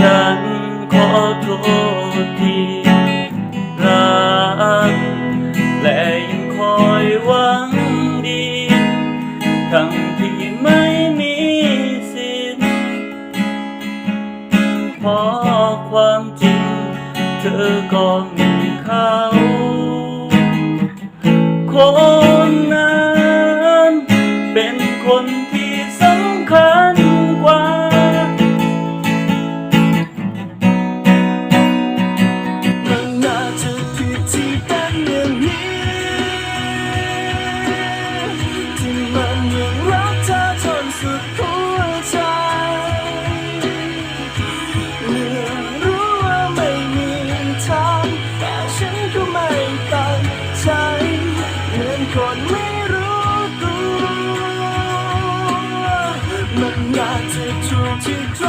ฉันขอโทษทีรักและยังคอยหวังดีทั้งที่ไม่มีสิทธิ์พอความจริง เธอก็มีเขาคง มันอยากจะถูกที่ใค